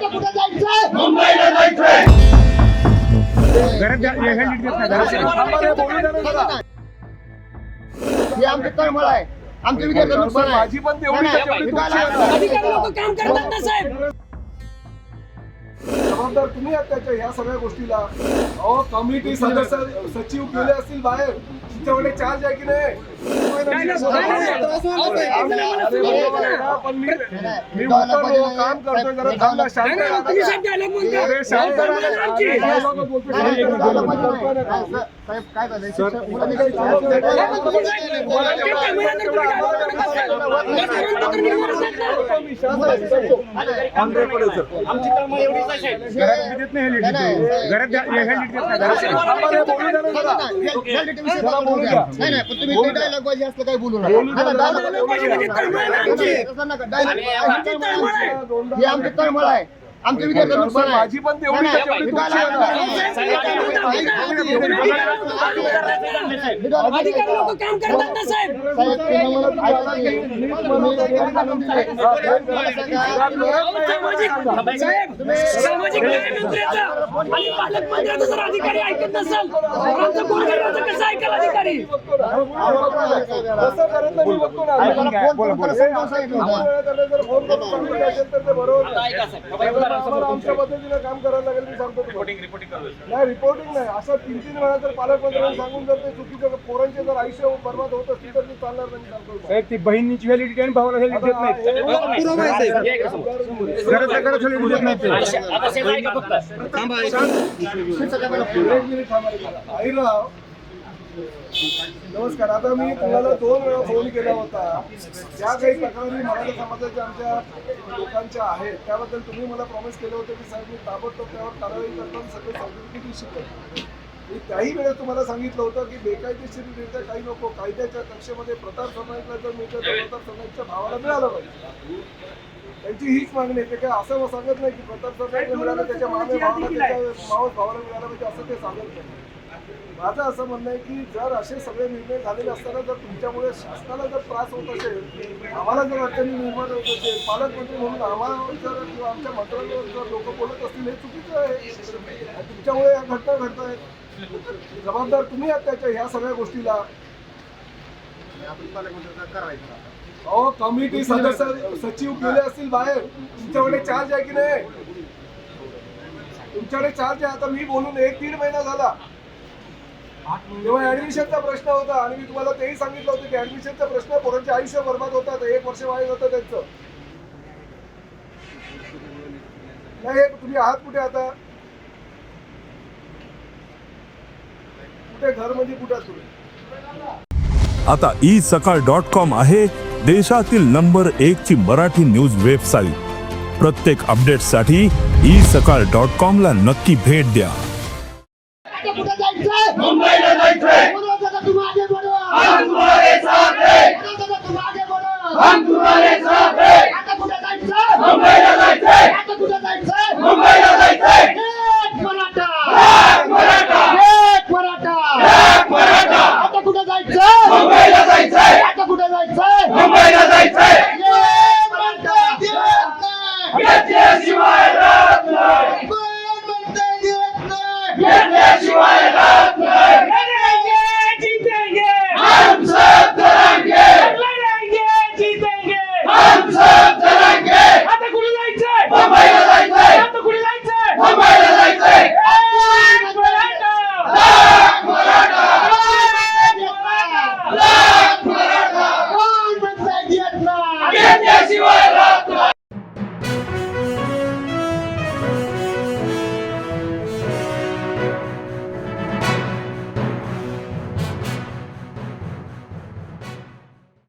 कुठे जायचंय? मुंबईला जायचंय. हे आमचं तळमळ आहे. नुकसान आहे. माझी पण काम करतात ना साहेब. जबाबदार तुम्ही आहात त्याच्या ह्या सगळ्या गोष्टीला. अहो कमिटी सदस्य सचिव गेले असतील बाहेर. तुमच्याकडे चार्ज आहे की नाही काम जरा थांबा, शांत. आमची. घरात. घरात द्या. नाही नाही पण तुम्ही ते dialogue बाजी असलं काही बोलू नका हा, म्हणजे आमची. तळमळ आहे. हे आमची विद्यार्थ्यांचं नुकसान आहे माझी पण तेवढी अधिकारी लोक काम करतात ना साहेब? साहेब. सामाजिक न्याय मंत्र्याचा आणि पालकमंत्र्याचा जर अधिकारी ऐकत नसेल तर आमचं गोरगरिबाचं कसं ऐकाल अधिकारी? आमच्या पद्धतीने काम करायला लागेल मी सांगतो रिपोर्टिंग नाही असं तीन तीन वेळा जर पालकमंत्र्यांनी सांगून जर ते पोरांचे जर आयुष्य बर्बाद होत असतील तर ते चालणार नाही. साहेब ती बहिणीची व्हॅलिडिटी आणि भावाला व्हॅलिडिटी देत नाही घरात व्हॅलिडिटी देत नाही एक मिनिट. थांबा रे जरा. आईराव नमस्कार. आता मी तुम्हाला दोन वेळा फोन केला होता. ज्या काही तक्रारी मराठा समाजाच्या आमच्या लोकांच्या आहेत. त्याबद्दल तुम्ही मला प्रॉमिस केलं होतं की साहेब मी ताबडतोब त्यावर कारवाई करताना सगळे सर्टिफिकेट इश्यू करतो. मी त्याही वेळेस तुम्हाला सांगितलं होतं की बेकायदेशीररित्या काही लोक कायद्याच्या कक्षेमध्ये प्रताप सरनाईकला जर मिळतं तर प्रताप सरनाईकच्या भावाला मिळालं पाहिजे. त्यांची हीच मागणी आहे. ते काय असं सांगत नाही की प्रताप सरनाईकला मिळालं त्याच्या मामे भावाला त्याच्या मावस भावाला मिळालं पाहिजे असं ते सांगत नाही. माझं असं म्हणणं आहे की जर असे सगळे निर्णय झालेले असताना जर तुमच्यामुळे शासनाला जर त्रास होत असेल आम्हाला जर अडचणी निर्माण होत असेल पालकमंत्री म्हणून आम्हाला जर किंवा आमच्या मंत्र्यांवर जर लोक बोलत असतील हे चुकीचं आहे. तुमच्यामुळे या घटना घडत आहेत जबाबदार तुम्ही आहात त्याच्या ह्या सगळ्या गोष्टीला? अहो कमिटी सदस्य सचिव गेले असतील बाहेर. तुमच्याकडे चार्ज आहे की नाही? तुमच्याकडे चार्ज आहे. आता मी बोलून एक दीड महिना झाला. तेव्हा ऍडमिशनचा प्रश्न होता आणि मी तुम्हाला तेही सांगितलं होतं की ऍडमिशनचा प्रश्न पोरांचे आयुष्य बर्बाद होतात एक वर्ष वाया जातं त्यांचं. नाही हे तुम्ही आहात कुठे आता? कुठे घर कुठे आहात तुम्ही आता ई सकाळ डॉट कॉम आहे देशातील नंबर एक ची मराठी न्यूज वेबसाईट. प्रत्येक अपडेटसाठी ई सकाळ डॉट कॉम ला नक्की भेट द्या. हम तुम्हारे साथ हैं हम तुम्हारे साथ हैं आता कुठे जायचंय मुंबईला जायचंय आता कुठे जायचंय मुंबईला जायचंय एक मराठा एक मराठा एक मराठा एक मराठा आता कुठे जायचंय मुंबईला जायचंय. आता कुठे जायचंय? मुंबईला जायचंय. नाही. घेतल्याशिवाय राहत नाही. कोण म्हणतंय देत नाही? घेतल्याशिवाय राहत नाही.